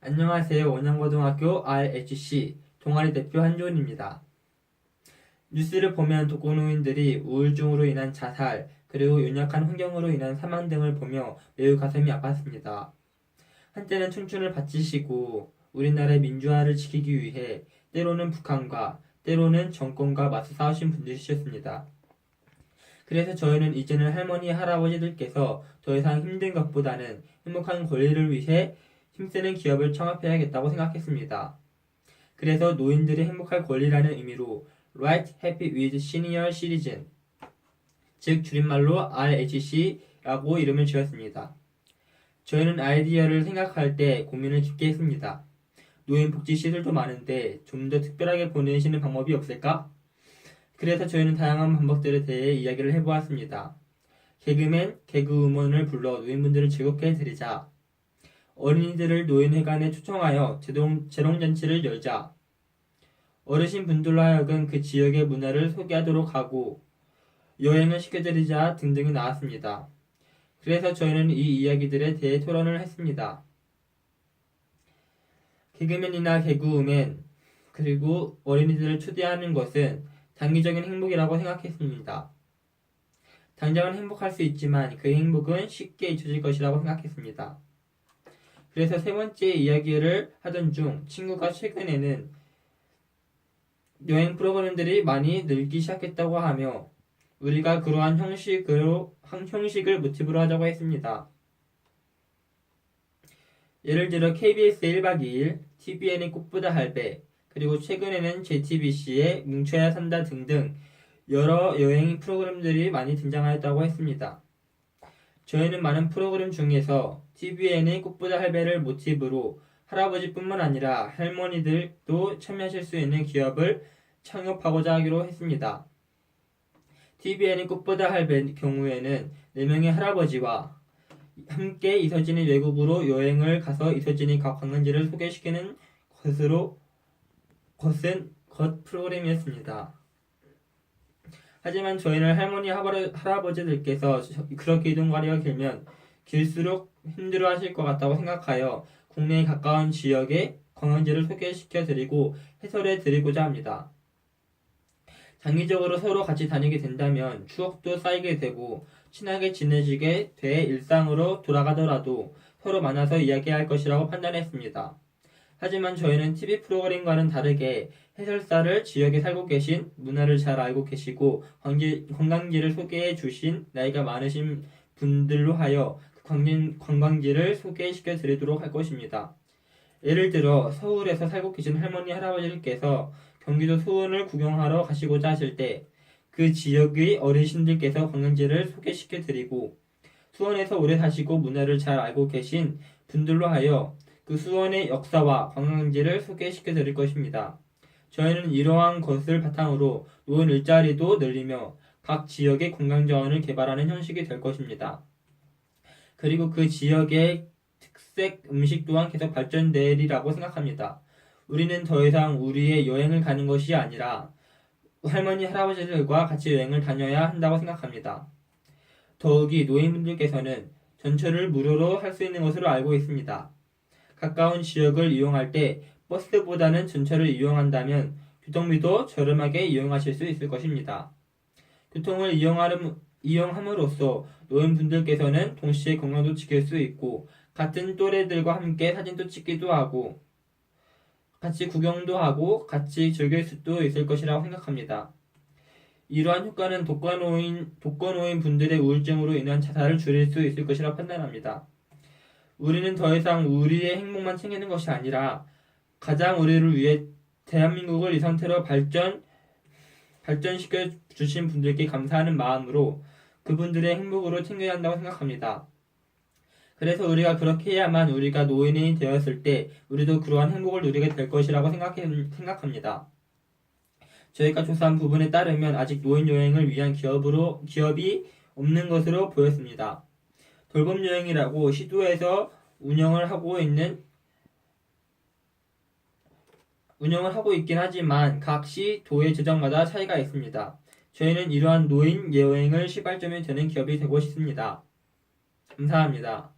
안녕하세요. 원양고등학교 RHC 동아리 대표 한조은입니다. 뉴스를 보면 독거노인들이 우울증으로 인한 자살, 그리고 연약한 환경으로 인한 사망 등을 보며 매우 가슴이 아팠습니다. 한때는 청춘을 바치시고 우리나라의 민주화를 지키기 위해 때로는 북한과 때로는 정권과 맞서 싸우신 분들이셨습니다. 그래서 저희는 이제는 할머니, 할아버지들께서 더 이상 힘든 것보다는 행복한 권리를 위해 힘쓰는 기업을 창업해야겠다고 생각했습니다. 그래서 노인들이 행복할 권리라는 의미로 Right Happy with Senior Citizen 즉 줄임말로 RHC라고 이름을 지었습니다. 저희는 아이디어를 생각할 때 고민을 깊게 했습니다. 노인 복지 시설도 많은데 좀 더 특별하게 보내시는 방법이 없을까? 그래서 저희는 다양한 방법들에 대해 이야기를 해보았습니다. 개그맨, 개그우먼을 불러 노인분들을 즐겁게 해드리자. 어린이들을 노인회관에 초청하여 재동, 재롱잔치를 열자. 어르신 분들로 하여금 그 지역의 문화를 소개하도록 하고 여행을 시켜드리자 등등이 나왔습니다. 그래서 저희는 이 이야기들에 대해 토론을 했습니다. 개그맨이나 개그우맨 그리고 어린이들을 초대하는 것은 단기적인 행복이라고 생각했습니다. 당장은 행복할 수 있지만 그 행복은 쉽게 잊혀질 것이라고 생각했습니다. 그래서 세 번째 이야기를 하던 중 친구가 최근에는 여행 프로그램들이 많이 늘기 시작했다고 하며 우리가 그러한 형식으로 형식을 모티브로 하자고 했습니다. 예를 들어 KBS 1박 2일, TVN의 꽃보다 할배, 그리고 최근에는 JTBC의 뭉쳐야 산다 등등 여러 여행 프로그램들이 많이 등장하였다고 했습니다. 저희는 많은 프로그램 중에서 TVN의 꽃보다 할배를 모티브로 할아버지뿐만 아니라 할머니들도 참여하실 수 있는 기업을 창업하고자 하기로 했습니다. TVN의 꽃보다 할배 경우에는 4명의 할아버지와 함께 이서진이 외국으로 여행을 가서 이서진이 각 관광지를 소개시키는 것으로 것은 것 프로그램이었습니다. 하지만 저희는 할머니 할아버지들께서 그렇게 이동거리가 길면 길수록 힘들어 하실 것 같다고 생각하여 국내에 가까운 지역의 관광지를 소개시켜 드리고 해설해 드리고자 합니다. 장기적으로 서로 같이 다니게 된다면 추억도 쌓이게 되고 친하게 지내지게 돼 일상으로 돌아가더라도 서로 만나서 이야기할 것이라고 판단했습니다. 하지만 저희는 TV 프로그램과는 다르게 해설사를 지역에 살고 계신 문화를 잘 알고 계시고 관광지, 관광지를 소개해 주신 나이가 많으신 분들로 하여 그 관광지를 소개시켜 드리도록 할 것입니다. 예를 들어 서울에서 살고 계신 할머니 할아버지께서 경기도 수원을 구경하러 가시고자 하실 때 그 지역의 어르신들께서 관광지를 소개시켜 드리고 수원에서 오래 사시고 문화를 잘 알고 계신 분들로 하여 그 수원의 역사와 관광지를 소개시켜 드릴 것입니다. 저희는 이러한 것을 바탕으로 노인 일자리도 늘리며 각 지역의 관광 자원을 개발하는 형식이 될 것입니다. 그리고 그 지역의 특색 음식 또한 계속 발전되리라고 생각합니다. 우리는 더 이상 우리의 여행을 가는 것이 아니라 할머니, 할아버지들과 같이 여행을 다녀야 한다고 생각합니다. 더욱이 노인분들께서는 전철을 무료로 할 수 있는 것으로 알고 있습니다. 가까운 지역을 이용할 때 버스보다는 전철을 이용한다면 교통비도 저렴하게 이용하실 수 있을 것입니다. 교통을 이용함으로써 노인분들께서는 동시에 건강도 지킬 수 있고 같은 또래들과 함께 사진도 찍기도 하고 같이 구경도 하고 같이 즐길 수도 있을 것이라고 생각합니다. 이러한 효과는 독거노인, 독거노인 분들의 우울증으로 인한 자살을 줄일 수 있을 것이라 판단합니다. 우리는 더 이상 우리의 행복만 챙기는 것이 아니라 가장 우리를 위해 대한민국을 이 상태로 발전, 발전시켜 주신 분들께 감사하는 마음으로 그분들의 행복으로 챙겨야 한다고 생각합니다. 그래서 우리가 그렇게 해야만 우리가 노인이 되었을 때 우리도 그러한 행복을 누리게 될 것이라고 생각해, 생각합니다. 저희가 조사한 부분에 따르면 아직 노인 여행을 위한 기업으로, 기업이 없는 것으로 보였습니다. 돌봄 여행이라고 시도에서 운영을 하고 있는 운영을 하고 있긴 하지만 각 시 도의 재정마다 차이가 있습니다. 저희는 이러한 노인 여행을 시발점이 되는 기업이 되고 싶습니다. 감사합니다.